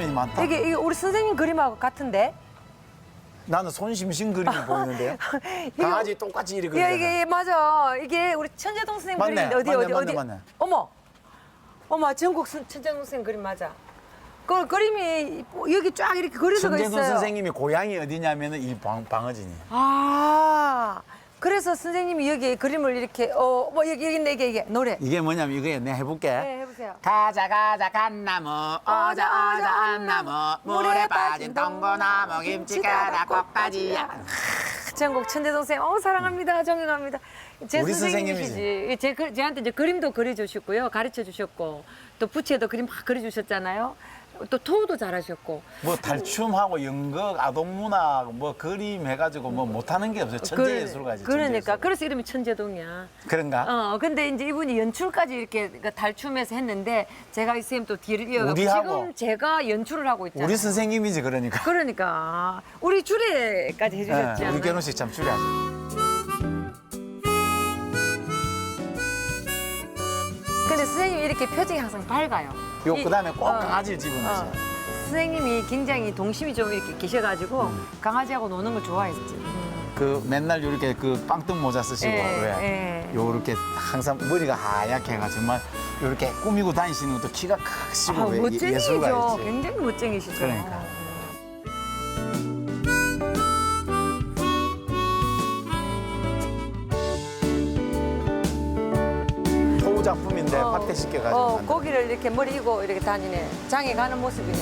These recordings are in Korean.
장면이 많다. 이게, 이게 우리 선생님 그림하고 같은데? 나는 손심신 그림이 보이는데요. 강아지 똑같이 이렇게 야, 그리잖아. 이게 맞아. 이게 우리 천재동 선생님 맞네. 그림인데 어디 맞네, 어디 맞네, 어디? 맞네. 어머, 어머 전국 선- 천재동 선생님 그림 맞아. 그 그림이 여기 쫙 이렇게 천재동 있어요. 선생님이 고향이 어디냐면은 이 방, 방어진이에요. 아, 그래서 선생님이 여기 그림을 이렇게 어, 뭐 여기 여기 있네 이게 이게 노래. 이게 뭐냐면 이거에 내가 해볼게. 네, 해보세요. 가자 가자 간나무. 어자 어자 안나무. 물에 빠진 동고나무 김치가라 꽃가지야. 전국 천재동 선생님, 어 사랑합니다, 존경합니다. 제 우리 선생님이시지. 제 그- 저한테 이제 그림도 그려주셨고요, 가르쳐 주셨고. 또 부채도 그림 막 그려주셨잖아요. 또 토도 잘하셨고. 뭐 달춤하고 연극 아동문학 뭐 그림 해가지고 뭐 못하는 게 없어요 천재 예술가지 천재 그러니까 예술가. 그래서 이름이 천재동이야. 그런가 어, 근데 이제 이분이 연출까지 이렇게 그 달춤에서 했는데 제가 이 선생님 또 뒤를 이어가고 우리하고. 지금 제가 연출을 하고 있잖아요. 우리 선생님이지 그러니까 그러니까 우리 주례까지 해주셨지 네, 않아요? 우리 결혼식 참 줄여야지 근데 선생님이 이렇게 표정이 항상 밝아요. 요 이- 그다음에 꼭 어, 강아지를 집어넣으세요 어. 선생님이 굉장히 동심이 좀 이렇게 계셔가지고 음. 강아지하고 노는 걸 좋아했지. 음. 그 맨날 요렇게 그 빵등 모자 쓰시고 예, 왜 예. 요렇게 항상 머리가 하얗게 해가 정말 요렇게 꾸미고 다니시는 것도 키가 크시고 아, 왜 예- 멋쟁이죠. 예술가이지 굉장히 멋쟁이시죠. 그러니까. 작품인데 어, 밭에 씻겨가지고 어. 고기를 이렇게 머리 이고 이렇게 다니네. 장에 가는 모습이네.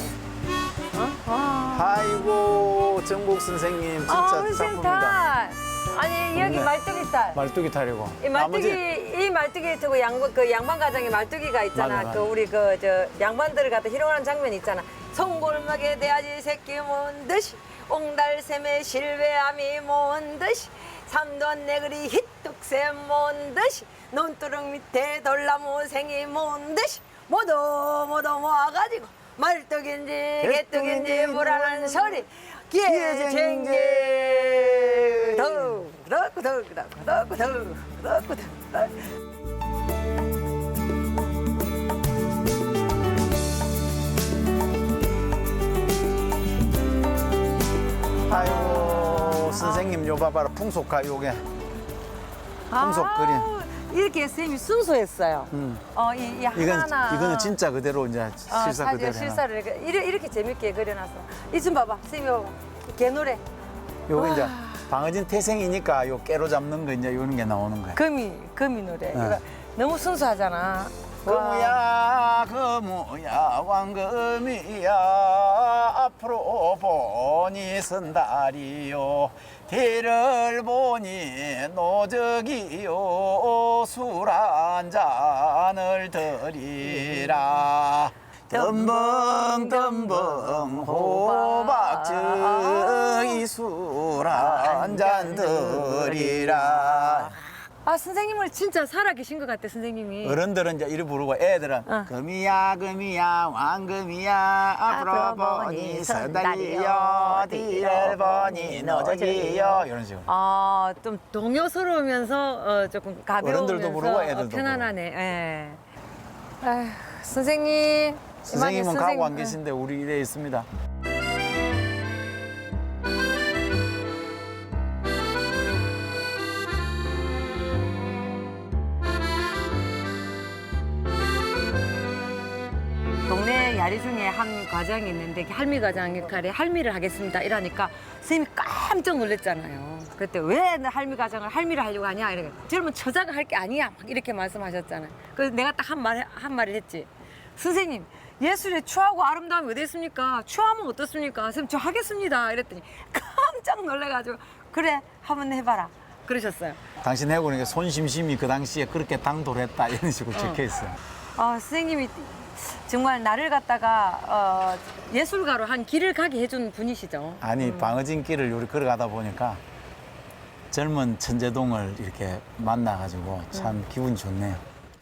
어? 와. 아이고 정국 선생님 진짜 아, 작품이다 sental. 아니 여기 네. 말뚝이 딸. 말뚝이 타려고 이 말뚝이 이 말뚝이 두고 양반 그 양반 가정에 말뚝이가 있잖아. 맞아, 맞아. 그 우리 그 저 양반들을 갖다 희롱하는 장면이 있잖아. 송골막에 대아지 새끼 뭔 듯이 옹달샘에 실외암이 뭔 듯이 삼돈 내그리 히뚝새 뭔 듯이 논두렁 밑에 돌나무 생이 뭔 듯이 모두 모두 모아가지고 말뚝인지 개뚝인지 뭐라는 소리 기회쟁기 더욱 더욱 더욱 더욱 더욱 더욱 더욱 요 봐봐라 풍속가 요게 풍속 그림 이렇게 선생님이 순수했어요. 음. 어, 이, 이 이건 하나하나. 이거는 진짜 그대로 이제 어, 실사 사진, 그대로 해놔. 실사를 이렇게, 이렇게, 이렇게 재밌게 그려놨어. 이 좀 봐봐. 선생님 봐봐. 개노래. 요거 이제 와. 방어진 태생이니까 요 깨로 잡는 거 이제 요런 게 나오는 거야. 금이, 금이 노래. 이거 너무 순수하잖아. 금우야 와. 금우야 왕금이야. 앞으로 보니 선다리요. 뒤를 보니 노적이요. 술 한 잔을 드리라. 덤벙 호박즙 이술 한 잔 드리라 아, 선생님을 진짜 살아계신 것 같아, 선생님이. 어른들은 이제 이리 부르고 애들은 어. 금이야 금이야 왕금이야 앞으로 보니 선달이요 뒤를 보니 노적이요 이런 식으로 아, 좀 동요스러우면서 어, 조금 가벼우면서 어른들도 부르고 애들도 어, 편안하네. 예. 아휴, 선생님. 선생님은 가고 안 계신데 우리 이래 있습니다 야리 중에 한 과장이 있는데 그 할미 과장 역할에 할미를 하겠습니다 이러니까 선생님이 깜짝 놀랐잖아요. 그때 왜나 할미 과장을 할미를 하려고 하냐 이렇게 젊은 처자가 할 게 아니야 막 이렇게 말씀하셨잖아요. 그래서 내가 딱 한 말 한 말을 했지. 선생님 예술의 추하고 아름다움이 어디 있습니까? 추하면 어떻습니까? 선생님 저 하겠습니다 이랬더니 깜짝 놀래가지고 그래 한번 해봐라 그러셨어요. 당신 해보니까 손심심이 그 당시에 그렇게 당돌했다 이런 식으로 적혀 있어요. 아, 선생님이 정말 나를 갖다가 어, 예술가로 한 길을 가게 해준 분이시죠. 아니 방어진 길을 요리 걸어가다 보니까 젊은 천재동을 이렇게 만나가지고 참 기분 좋네요